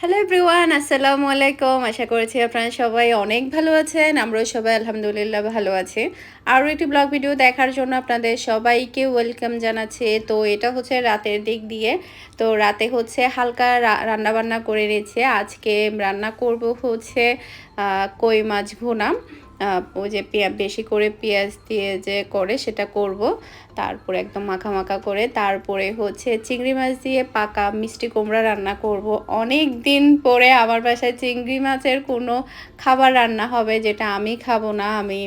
Hello everyone আসসালামু আলাইকুম আশা করেছি আপনারা সবাই অনেক ভালো আছেন। আমরাও সবাই আলহামদুলিল্লাহ ভালো আছি। আরও একটি ব্লগ ভিডিও দেখার জন্য আপনাদের সবাইকে ওয়েলকাম জানাচ্ছে। তো এটা হচ্ছে রাতের দিক দিয়ে। তো রাতে হচ্ছে হালকা রান্না বান্না করে নিয়েছে আজকে রান্না করব হচ্ছে কই মাছ ভুনা। ওই যে পেঁয়া বেশি করে পেঁয়াজ দিয়ে যে করে সেটা করব। তারপরে একদম মাখা মাখা করে তারপরে হচ্ছে চিংড়ি মাছ দিয়ে পাকা মিষ্টি কুমড়া রান্না করব। অনেক দিন পরে আমার বাসায় চিংড়ি মাছের কোনো খাবার রান্না হবে যেটা আমি খাব না, আমি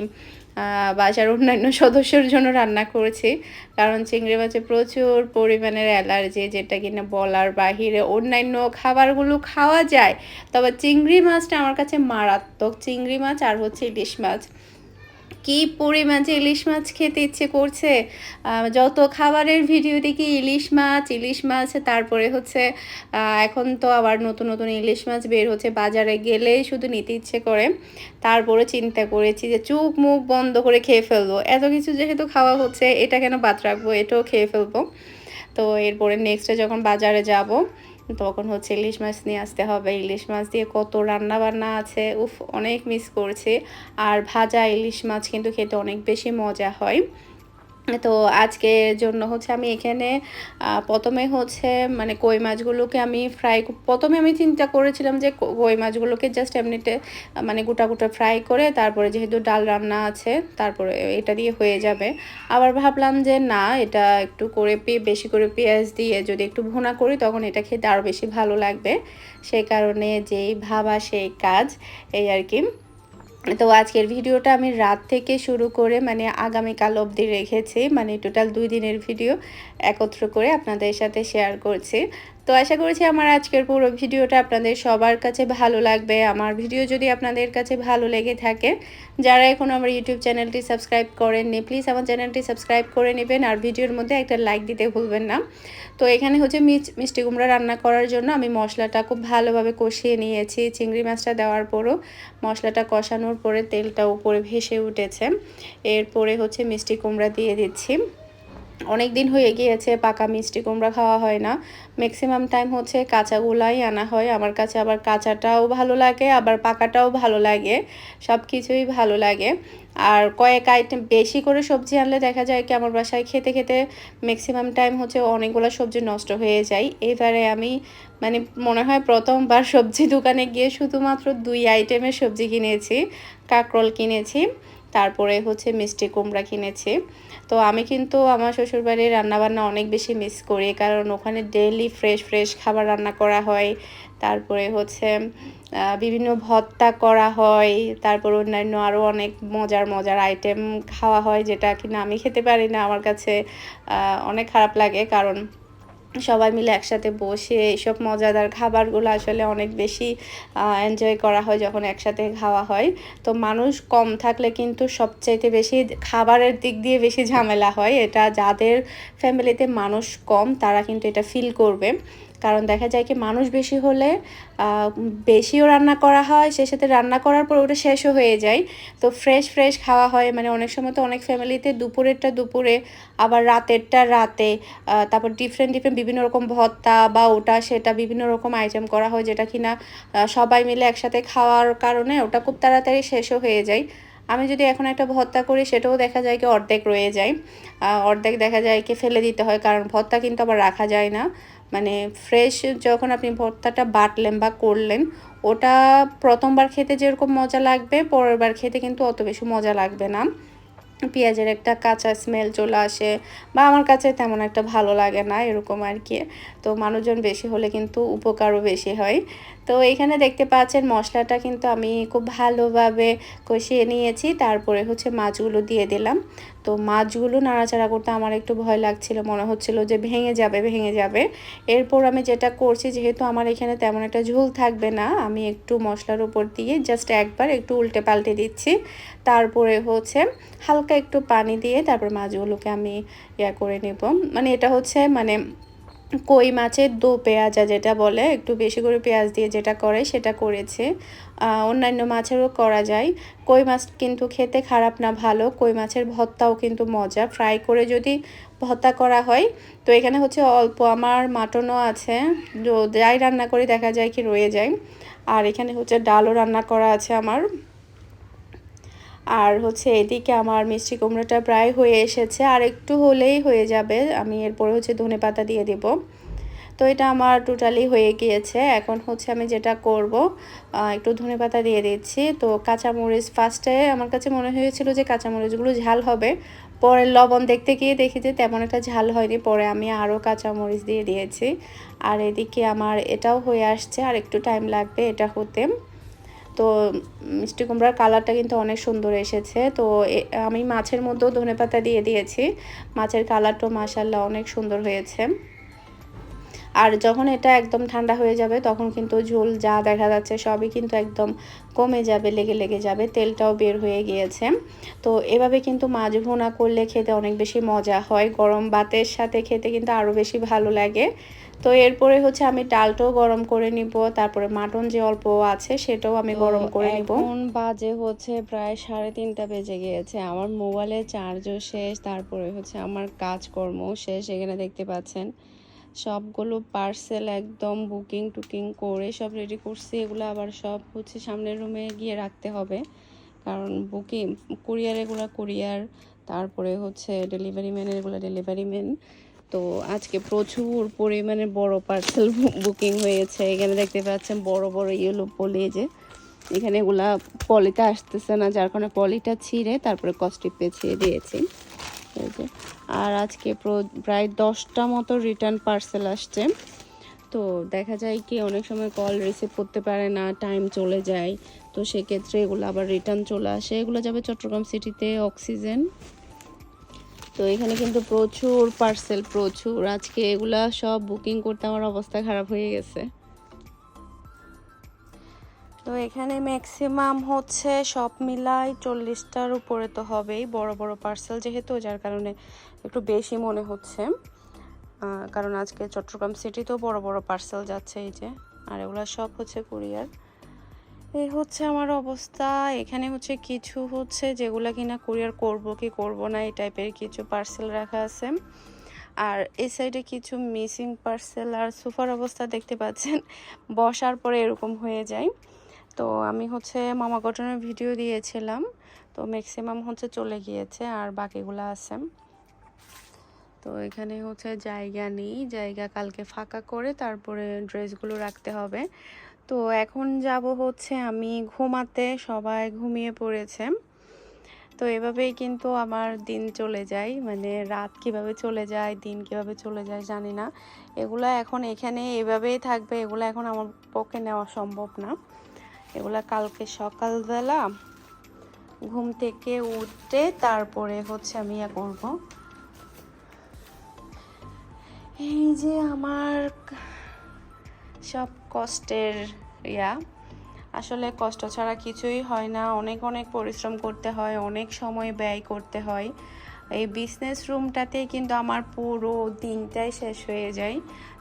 বাসার অন্যান্য সদস্যের জন্য রান্না করেছি। কারণ চিংড়ি মাছে প্রচুর পরিমাণের অ্যালার্জি, যেটা কিনা বলার বাহিরে অন্যান্য খাবারগুলো খাওয়া যায়। তবে চিংড়ি মাছটা আমার কাছে মারাত্মক। চিংড়ি মাছ আর হচ্ছে ইলিশ মাছ। কি পরিমাণ যে ইলিশ মাছ খেতে ইচ্ছে করছে যত খাবারের ভিডিও দেখি ইলিশ মাছ ইলিশ মাছ, তারপরে হচ্ছে এখন তো আবার নতুন নতুন ইলিশ মাছ বের হচ্ছে, বাজারে গেলেই শুধু নিতে ইচ্ছে করে। তারপরে চিন্তা করেছি যে চোখ মুখ বন্ধ করে খেয়ে ফেলব। এত কিছু যেহেতু খাওয়া হচ্ছে, এটা কেন বাদ রাখব? এটাও খেয়ে ফেলব। তো এরপরে নেক্সটে যখন বাজারে যাব তখন হচ্ছে ইলিশ মাছ নিয়ে আসতে হবে। ইলিশ মাছ দিয়ে কত রান্না বান্না আছে, উফ, অনেক মিস করছি। আর ভাজা ইলিশ মাছ কিন্তু খেতে অনেক বেশি মজা হয়। তো আজকের জন্য হচ্ছে আমি এখানে প্রথমে হচ্ছে মানে কই মাছগুলোকে আমি ফ্রাই প্রথমে আমি চিন্তা করেছিলাম যে কই মাছগুলোকে জাস্ট এমনিতে মানে গোটা গোটা ফ্রাই করে তারপরে যেহেতু ডাল রান্না আছে তারপরে এটা দিয়ে হয়ে যাবে। আবার ভাবলাম যে না, এটা একটু করে বেশি করে পেঁয়াজ দিয়ে যদি একটু ভুনা করি তখন এটা খেতে আরও বেশি ভালো লাগবে। সেই কারণে যেই ভাবা সেই কাজ, এই আর কি। তো আজকের ভিডিওটা আমি রাত থেকে শুরু করে মানে আগামীকাল অবধি রেখেছি। মানে টোটাল দুই দিনের ভিডিও একত্র করে আপনাদের সাথে শেয়ার করছি। তো আশা করছি আমার আজকের পুরো ভিডিওটা আপনাদের সবার কাছে ভালো লাগবে। আমার ভিডিও যদি আপনাদের কাছে ভালো লেগে থাকে, যারা এখন আমার ইউটিউব চ্যানেলটি সাবস্ক্রাইব করেননি, প্লিজ আমার চ্যানেলটি সাবস্ক্রাইব করে নেবেন আর ভিডিওর মধ্যে একটা লাইক দিতে ভুলবেন না। তো এখানে হচ্ছে মিষ্টি কুমড়া রান্না করার জন্য আমি মশলাটা খুব ভালোভাবে কষিয়ে নিয়েছি। চিংড়ি মাছটা দেওয়ার পরও মশলাটা কষানোর পরে তেলটা উপরে ভেসে উঠেছে। এরপরে হচ্ছে মিষ্টি কুমড়া দিয়ে দিচ্ছি। অনেক দিন হয়ে গিয়েছে, পাকা মিষ্টি কুমড়া খাওয়া হয় না। ম্যাক্সিমাম টাইম হচ্ছে কাঁচাগুলাই আনা হয়। আমার কাছে আবার কাঁচাটাও ভালো লাগে, আবার পাকাটাও ভালো লাগে। সব কিছুই ভালো লাগে। আর কয়েক আইটেম বেশি করে সবজি আনলে দেখা যায় কি, আমার বাসায় খেতে খেতে ম্যাক্সিমাম টাইম হচ্ছে অনেকগুলো সবজি নষ্ট হয়ে যায়। এবারে আমি মানে মনে হয় প্রথমবার সবজি দোকানে গিয়ে শুধুমাত্র দুই আইটেমের সবজি কিনেছি, কাঁকরোল কিনেছি। তারপরে হচ্ছে মিষ্টি কুমড়া কিনেছি। তো আমি কিন্তু আমার শ্বশুরবাড়ির রান্নাবান্না অনেক বেশি মিস করি, কারণ ওখানে ডেলি ফ্রেশ ফ্রেশ খাবার রান্না করা হয়। তারপরে হচ্ছে বিভিন্ন ভত্তা করা হয়। তারপর অন্যান্য আরও অনেক মজার মজার আইটেম খাওয়া হয়, যেটা কিনা আমি খেতে পারি না। আমার কাছে অনেক খারাপ লাগে, কারণ সবাই মিলে একসাথে বসে এইসব মজাদার খাবারগুলো আসলে অনেক বেশি এনজয় করা হয় যখন একসাথে খাওয়া হয়। তো মানুষ কম থাকলে কিন্তু সবচাইতে বেশি খাবারের দিক দিয়ে বেশি ঝামেলা হয়। এটা যাদের ফ্যামিলিতে মানুষ কম, তারা কিন্তু এটা ফিল করবে। কারণ দেখা যায় কি মানুষ বেশি হলে বেশিও রান্না করা হয়, সে সাথে রান্না করার পর ওটা শেষও হয়ে যায়। তো ফ্রেশ ফ্রেশ খাওয়া হয় মানে অনেক সময় তো অনেক ফ্যামিলিতে দুপুরেরটা দুপুরে, আবার রাতেরটা রাতে তারপর ডিফারেন্ট ডিফারেন্ট বিভিন্ন রকম ভত্তা বা ওটা, সেটা বিভিন্ন রকম আইটেম করা হয় যেটা কিনা সবাই মিলে একসাথে খাওয়ার কারণে ওটা খুব তাড়াতাড়ি শেষও হয়ে যায়। আমি যদি এখন একটা ভর্তা করি, সেটাও দেখা যায় কি অর্ধেক রয়ে যায়। অর্ধেক দেখা যায় কি ফেলে দিতে হয়, কারণ ভর্তা কিন্তু আবার রাখা যায় না। মানে ফ্রেশ যখন আপনি ভর্তাটা বাটলেন বা করলেন, ওটা প্রথমবার খেতে যেরকম মজা লাগবে পরের বার খেতে কিন্তু অত বেশি মজা লাগবে না। পেঁয়াজের একটা কাঁচা স্মেল চলে আসে বা আমার কাছে তেমন একটা ভালো লাগে না এরকম আর কি। তো মানুষজন বেশি হলে কিন্তু উপকারও বেশি হয়। তো এখানে দেখতে পাচ্ছেন মশলাটা কিন্তু আমি খুব ভালোভাবে কষিয়ে নিয়েছি। তারপরে হচ্ছে মাছগুলো দিয়ে দিলাম। তো মাছগুলো নাড়াচাড়া করতে আমার একটু ভয় লাগছিল, মনে হচ্ছিল যে ভেঙে যাবে ভেঙে যাবে। এরপর আমি যেটা করছি, যেহেতু আমার এখানে তেমন একটা ঝোল থাকবে না, আমি একটু মশলার উপর দিয়ে জাস্ট একবার একটু উল্টে পাল্টে দিচ্ছি। তারপরে হচ্ছে হালকা একটু পানি দিয়ে তারপর মাছগুলোকে আমি ইয়া করে নেব। মানে এটা হচ্ছে মানে কই মাছের দো পেঁয়াজা যেটা বলে, একটু বেশি করে পেঁয়াজ দিয়ে যেটা করে সেটা করেছে। অন্যান্য মাছেরও করা যায়। কই মাছ কিন্তু খেতে খারাপ না, ভালো। কই মাছের ভর্তাও কিন্তু মজা। ফ্রাই করে যদি ভর্তা করা হয়, তো এখানে হচ্ছে অল্প আমার মাটনও আছে। যাই রান্না করি, দেখা যায় কি রয়ে যায়। আর এখানে হচ্ছে ডালও রান্না করা আছে আমার। আর হচ্ছে এদিকে আমার মিষ্টি কুমড়োটা প্রায় হয়ে এসেছে, আর একটু হলেই হয়ে যাবে। আমি এরপরে হচ্ছে ধনে পাতা দিয়ে দেব। তো এটা আমার টোটালি হয়ে গিয়েছে। এখন হচ্ছে আমি যেটা করব একটু ধনে পাতা দিয়ে দিচ্ছি। তো কাঁচামরিচ ফার্স্টে আমার কাছে মনে হয়েছিল যে কাঁচামরিচগুলো ঝাল হবে, পরে লবণ দেখতে গিয়ে দেখি যে তেমন একটা ঝাল হয়নি, পরে আমি আরও কাঁচামরিচ দিয়ে দিয়েছি। আর এদিকে আমার এটাও হয়ে আসছে, আর একটু টাইম লাগবে এটা হতে। তো মিষ্টি কুমড়ার কালারটা কিন্তু অনেক সুন্দর এসেছে। তো আমি মাছের মধ্যেও ধনেপাতা দিয়ে দিয়েছি। মাছের কালারটাও মাসাল্লাহ অনেক সুন্দর হয়েছে। আর যখন এটা একদম ঠান্ডা হয়ে যাবে তখন কিন্তু ঝোল যা দেখা যাচ্ছে সবই কিন্তু একদম কমে যাবে লেগে লেগে যাবে তেলটাও বের হয়ে গিয়েছে। তো এভাবে কিন্তু মাছ ভুনা করলে খেতে অনেক বেশি মজা হয়। গরম ভাতের সাথে খেতে কিন্তু আরও বেশি ভালো লাগে। তো এরপরে হচ্ছে আমি ডালটাও গরম করে নিব তারপরে মাটন যে অল্প আছে সেটাও আমি গরম করে নিব। এখন বাজে হচ্ছে প্রায় সাড়ে তিনটা বেজে গিয়েছে। আমার মোবাইলে চার্জও শেষ তারপরে হচ্ছে আমার কাজকর্ম শেষ এখানে দেখতে পাচ্ছেন। সবগুলো পার্সেল একদম বুকিং টুকিং করে সব রেডি করছি। এগুলো আবার সব হচ্ছে সামনের রুমে গিয়ে রাখতে হবে। কারণ বুকিং কুরিয়ার এগুলো কুরিয়ার তারপরে হচ্ছে ডেলিভারি ম্যানের এগুলো ডেলিভারি ম্যান তো আজকে প্রচুর পরিমাণে বড় পার্সেল বুকিং হয়েছে। এখানে দেখতে পাচ্ছেন বড় বড় ইয়েলো পলি যে। এখানে এগুলা পলিতে আসতেছে না, যার কারণে পলিটা ছিঁড়ে তারপরে কস্টি পেঁচিয়ে দিয়েছি। এই আর আজকে প্র- প্রায় দশটা মতো রিটার্ন পার্সেল আসছে। তো দেখা যায় কি, অনেক সময় কল রিসিভ করতে পারে না টাইম চলে যায়। তো সেক্ষেত্রে এগুলো আবার রিটার্ন চলে আসে। এগুলো যাবে চট্টগ্রাম সিটিতে অক্সিজেন তো এখানে কিন্তু প্রচুর পার্সেল প্রচুর। আজকে এগুলা সব বুকিং করতে আমার অবস্থা খারাপ হয়ে গেছে। তো এখানে ম্যাক্সিমাম হচ্ছে সব মিলাই চল্লিশটার উপরে তো হবেই, বড় বড় পার্সেল যেহেতু, যার কারণে একটু বেশি মনে হচ্ছে। কারণ আজকে চট্টগ্রাম সিটিতেও বড় বড় পার্সেল যাচ্ছে এই যে, আর এগুলো সব হচ্ছে কুরিয়ার এই হচ্ছে আমার অবস্থা, এখানে হচ্ছে কিছু হচ্ছে যেগুলো কিনা কুরিয়ার করব কি করব না, এই টাইপের কিছু পার্সেল রাখা আছে। আর এই সাইডে কিছু মিসিং পার্সেল আর সোফার অবস্থা দেখতে পাচ্ছেন, বসার পরে এরকম হয়ে যায়। তো আমি হচ্ছে মামা কটনের ভিডিও দিয়েছিলাম, তো ম্যাক্সিমাম হচ্ছে চলে গিয়েছে আর বাকিগুলো আছে। তো এখানে হচ্ছে জায়গা নেই, জায়গা কালকে ফাঁকা করে তারপরে ড্রেসগুলো রাখতে হবে। তো এখন যাব হচ্ছে আমি ঘুমাতে, সবাই ঘুমিয়ে পড়েছে। তো এভাবেই কিন্তু আমার দিন চলে যায় মানে রাত কীভাবে চলে যায়, দিন কীভাবে চলে যায় জানি না। এগুলো এখন এখানে এভাবেই থাকবে, এগুলো এখন আমার পক্ষে নেওয়া সম্ভব না। এগুলা কালকে সকালবেলা ঘুম থেকে উঠে তারপরে হচ্ছে আমি ইয়া করব। এই যে আমার সব কষ্টের ইয়া। আসলে কষ্ট ছাড়া কিছুই হয় না, অনেক অনেক পরিশ্রম করতে হয়, অনেক সময় ব্যয় করতে হয়। এই বিজনেস রুমটাতেই কিন্তু আমার পুরো দিনটাই শেষ হয়ে যায়,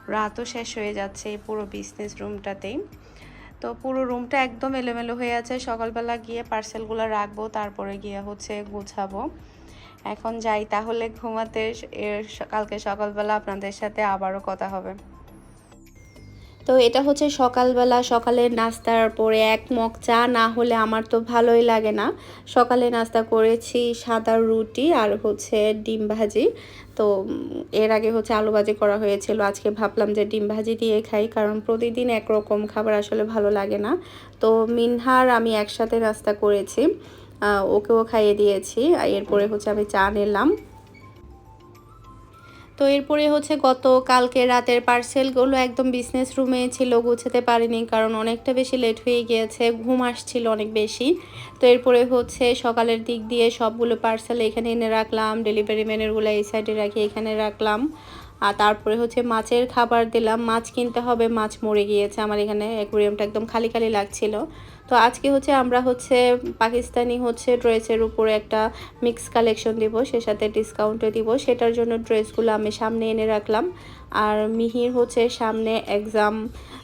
রাতও শেষ হয়ে যাচ্ছে এই পুরো বিজনেস রুমটাতেই তো পুরো রুমটা একদম এলোমেলো হয়ে আছে। সকালবেলা গিয়ে পার্সেলগুলো রাখব, তারপরে গিয়ে হচ্ছে গুছাবো। এখন যাই, তাহলে ঘুমাতে এর কালকে সকালবেলা আপনাদের সাথে আবারও কথা হবে। তো এটা হচ্ছে সকালবেলা সকালের নাস্তার পরে এক মগ চা, না হলে আমার তো ভালোই লাগে না। সকালে নাস্তা করেছি সাদা রুটি আর হচ্ছে ডিম ভাজি। তো এর আগে হচ্ছে আলু ভাজি করা হয়েছিল। আজকে ভাবলাম যে ডিম ভাজি দিয়ে খাই কারণ প্রতিদিন একরকম খাবার আসলে ভালো লাগে না। তো মিনহার আমি একসাথে নাস্তা করেছি। ওকেও খাইয়ে দিয়েছি। এরপরে হচ্ছে আমি চা নিলাম। তো এরপরে হচ্ছে গত কালকে রাতের পার্সেলগুলো একদম বিজনেস রুমে ছিল, গুছাতে পারিনি কারণ অনেকটা বেশি লেট হয়ে গিয়েছে, ঘুম আসছিল অনেক বেশি। তো এরপরে হচ্ছে সকালের দিক দিয়ে সবগুলো পার্সেল এখানে এনে রাখলাম ডেলিভারি ম্যানেরগুলো এই সাইডে রাখি এখানে রাখলাম। আর তারপরে হচ্ছে মাছের খাবার দিলাম, মাছ কিনতে হবে, মাছ মরে গিয়েছে, আমার এখানে অ্যাকুরিয়ামটা একদম খালি খালি লাগছিল। তো আজকে হচ্ছে আমরা হচ্ছে পাকিস্তানি হচ্ছে ড্রেসের উপরে একটা মিক্স কালেকশন দিব সে সাথে ডিসকাউন্টও দিব। সেটার জন্য ড্রেসগুলো আমি সামনে এনে রাখলাম। আর মিহির হচ্ছে সামনে এক্সাম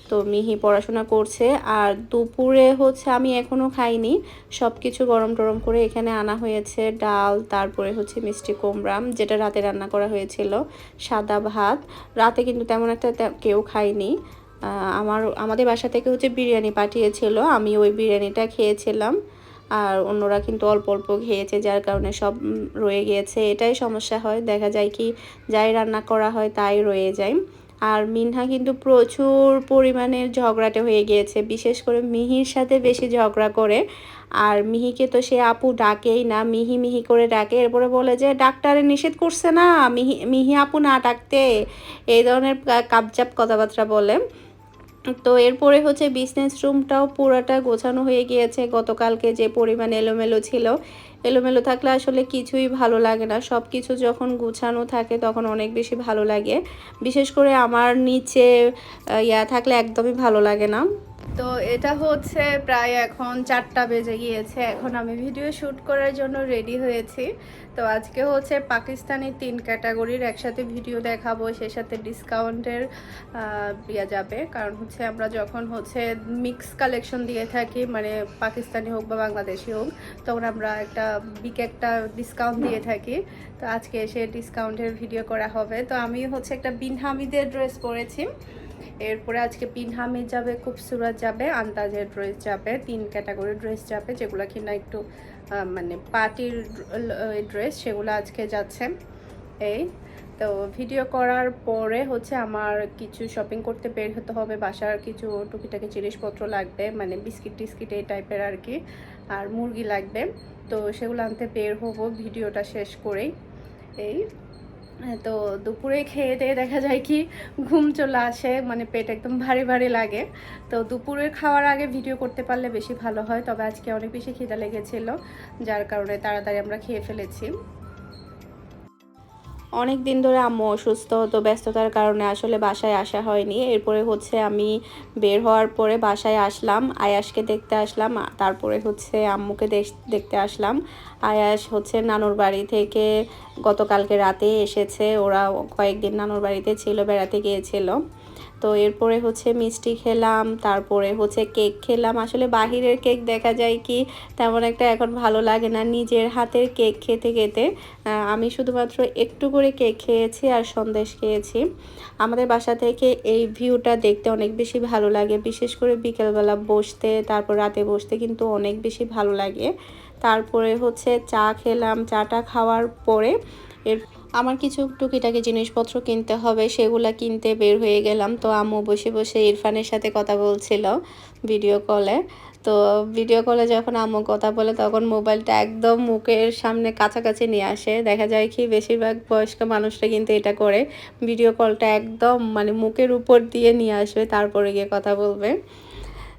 তো মিহি পড়াশোনা করছে। আর দুপুরে হচ্ছে আমি এখনও খাইনি। সব কিছু গরম টরম করে এখানে আনা হয়েছে ডাল, তারপরে হচ্ছে মিষ্টি কুমড়া, যেটা রাতে রান্না করা হয়েছিল, সাদা ভাত। রাতে কিন্তু তেমন একটা কেউ খায়নি। আমার, আমাদের বাসা থেকে হচ্ছে বিরিয়ানি পাঠিয়েছিল। আমি ওই বিরিয়ানিটা খেয়েছিলাম। আর অন্যরা কিন্তু অল্প অল্প খেয়েছে, যার কারণে সব রয়ে গিয়েছে। এটাই সমস্যা হয়। দেখা যায় কি, যাই রান্না করা হয়, তাই রয়ে যায়। আর মিনহা কিন্তু প্রচুর পরিমাণে ঝগড়াটে হয়ে গিয়েছে, বিশেষ করে মিহির সাথে বেশি ঝগড়া করে। আর মিহিকে তো সে আপু ডাকেই না, মিহি মিহি করে ডাকে, এরপরে বলে যে, ডাক্তারে নিষেধ করছে না, মিহি মিহি আপু না ডাকতে। এই ধরনের কাপজাপ কথাবার্তা বলে। তো এরপরে হচ্ছে বিজনেস রুমটাও পুরোটা গোছানো হয়ে গিয়েছে। গতকালকে যে পরিমাণ এলোমেলো ছিল এলোমেলো থাকলে আসলে কিছুই ভালো লাগে না। সব কিছু যখন গুছানো থাকে তখন অনেক বেশি ভালো লাগে। বিশেষ করে আমার নিচে ইয়া থাকলে একদমই ভালো লাগে না। তো এটা হচ্ছে প্রায় এখন চারটা বেজে গিয়েছে। এখন আমি ভিডিও শ্যুট করার জন্য রেডি হয়েছি। তো আজকে হচ্ছে পাকিস্তানি তিন ক্যাটাগরির একসাথে ভিডিও দেখাবো সে সাথে ডিসকাউন্টের ইয়া যাবে। কারণ হচ্ছে আমরা যখন হচ্ছে মিক্স কালেকশন দিয়ে থাকি মানে পাকিস্তানি হোক বা বাংলাদেশি হোক, তখন আমরা একটা বিগ একটা ডিসকাউন্ট দিয়ে থাকি। তো আজকে এসে ডিসকাউন্টের ভিডিও করা হবে। তো আমি হচ্ছে একটা বিন হামিদের ড্রেস পরেছি। এরপরে আজকে পিন হামিদ যাবে, খুবসুরত যাবে আন্তাজের ড্রেস যাবে, তিন ক্যাটাগরির ড্রেস যাবে, যেগুলো কিনা একটু মানে পার্টির ড্রেস সেগুলো আজকে যাচ্ছে। এই তো ভিডিও করার পরে হচ্ছে আমার কিছু শপিং করতে বের হতে হবে, বাসার কিছু টুকিটাকি জিনিসপত্র লাগবে মানে বিস্কিট টিস্কিট এই টাইপের আর কি, আর মুরগি লাগবে। তো সেগুলো আনতে বের হব, ভিডিওটা শেষ করেই। এই তো দুপুরে খেয়ে দিয়ে দেখা যায় কি, ঘুম চলে আসে মানে পেট একদম ভারী ভারী লাগে। তো দুপুরের খাওয়ার আগে ভিডিও করতে পারলে বেশি ভালো হয়, তবে আজকে অনেক বেশি খিদা লেগেছিলো, যার কারণে তাড়াতাড়ি আমরা খেয়ে ফেলেছি। অনেক দিন ধরে আম্মু অসুস্থ হতো ব্যস্ততার কারণে আসলে বাসায় আসা হয়নি। এরপরে হচ্ছে আমি বের হওয়ার পরে বাসায় আসলাম আয়াসকে দেখতে আসলাম, তারপরে হচ্ছে আম্মুকে দেখ- দেখতে আসলাম। আয়াস হচ্ছে নানুর বাড়ি থেকে গতকালকে রাতে এসেছে, ওরা কয়েকদিন নানুর বাড়িতে ছিল, বেড়াতে গিয়েছিল। তো এরপরে হচ্ছে মিষ্টি খেলাম, তারপরে হচ্ছে কেক খেলাম। আসলে বাহিরের কেক দেখা যায় কি, তেমন একটা এখন ভালো লাগে না। নিজের হাতের কেক খেতে খেতে আমি শুধুমাত্র একটু করে কেক খেয়েছি আর সন্দেশ খেয়েছি। আমাদের বাসা থেকে এই ভিউটা দেখতে অনেক বেশি ভালো লাগে। বিশেষ করে বিকেলবেলা বসতে, তারপর রাতে বসতে কিন্তু অনেক বেশি ভালো লাগে। তারপরে হচ্ছে চা খেলাম। চাটা খাওয়ার পরে এর আমার কিছু টুকিটাকি জিনিসপত্র কিনতে হবে, সেগুলা কিনতে বের হয়ে গেলাম। তো আম্মু বসে বসে ইরফানের সাথে কথা বলছিল ভিডিও কলে তো ভিডিও কলে যখন আম্মু কথা বলে, তখন মোবাইলটা একদম মুখের সামনে কাছাকাছি নিয়ে আসে। দেখা যায় কি, বেশিরভাগ বয়স্ক মানুষরা কিন্তু এটা করে। ভিডিও কলটা একদম মানে মুখের উপর দিয়ে নিয়ে আসবে, তারপরে গিয়ে কথা বলবে।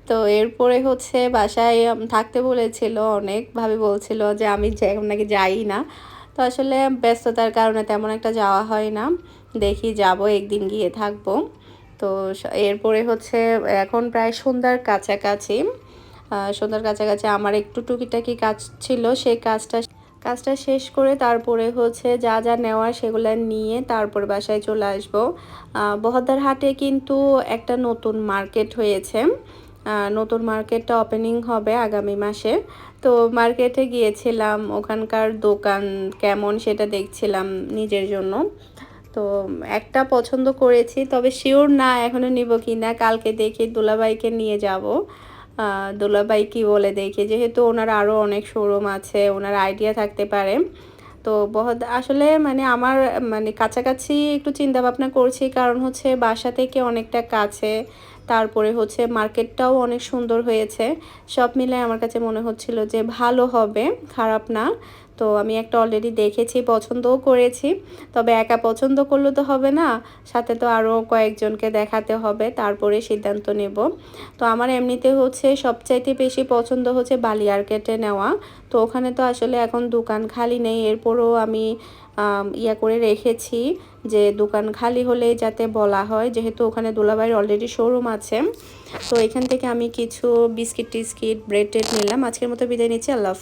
তো এরপরে হচ্ছে বাসায় থাকতে বলেছিল অনেক, ভাবে বলছিল যে আমি নাকি যাই না। তো আসলে ব্যস্ততার কারণে তেমন একটা যাওয়া হয় না। দেখি যাব, একদিন গিয়ে থাকব। তো এরপরে হচ্ছে এখন প্রায় সন্ধ্যার কাছাকাছি। সন্ধ্যার কাছাকাছি আমার একটু টুকিটাকি কাজ ছিল, সেই কাজটা কাজটা শেষ করে তারপরে হচ্ছে যা যা নেওয়ার সেগুলো নিয়ে তারপর বাসায় চলে আসব। বহদ্দার হাটে কিন্তু একটা নতুন মার্কেট হয়েছে। নতুন মার্কেটটা ওপেনিং হবে আগামী মাসে। তো মার্কেটে গিয়েছিলাম ওখানকার দোকান কেমন সেটা দেখছিলাম নিজের জন্য। তো একটা পছন্দ করেছি তবে শিওর না এখনও নিব কি না কালকে দেখি দুলাভাইকে নিয়ে যাব। আহ, দুলাভাই কি বলে দেখি যেহেতু ওনার আরও অনেক শোরুম আছে ওনার আইডিয়া থাকতে পারে। তো বহুত আসলে মানে আমার মানে কাছাকাছি একটু চিন্তা ভাবনা করছি কারণ হচ্ছে বাসা থেকে অনেকটা কাছে তারপরে হচ্ছে মার্কেটটাও অনেক সুন্দর হয়েছে। সব মিলে আমার কাছে মনে হচ্ছিল যে ভালো হবে খারাপ না। তো আমি একটা অলরেডি দেখেছি পছন্দও করেছি। তবে একা পছন্দ করলে তো হবে না সাথে তো আরও কয়েকজনকে দেখাতে হবে তারপরে সিদ্ধান্ত নেব। তো আমার এমনিতে হচ্ছে সবচাইতে বেশি পছন্দ হচ্ছে বালিয়ারকেটে নেওয়া। তো ওখানে তো আসলে এখন দোকান খালি নেই এরপরও আমি আম, ইয়া করে রেখেছি যে দোকান খালি হলে যাতে বলা হয়, যেহেতু ওখানে দোলাবাইয়ের অলরেডি শোরুম আছে। তো এখান থেকে আমি কিছু বিস্কিট টিস্কিট ব্রেড টেড নিলাম। আজকের মতো বিদায় নিচ্ছি। আল্লাহ।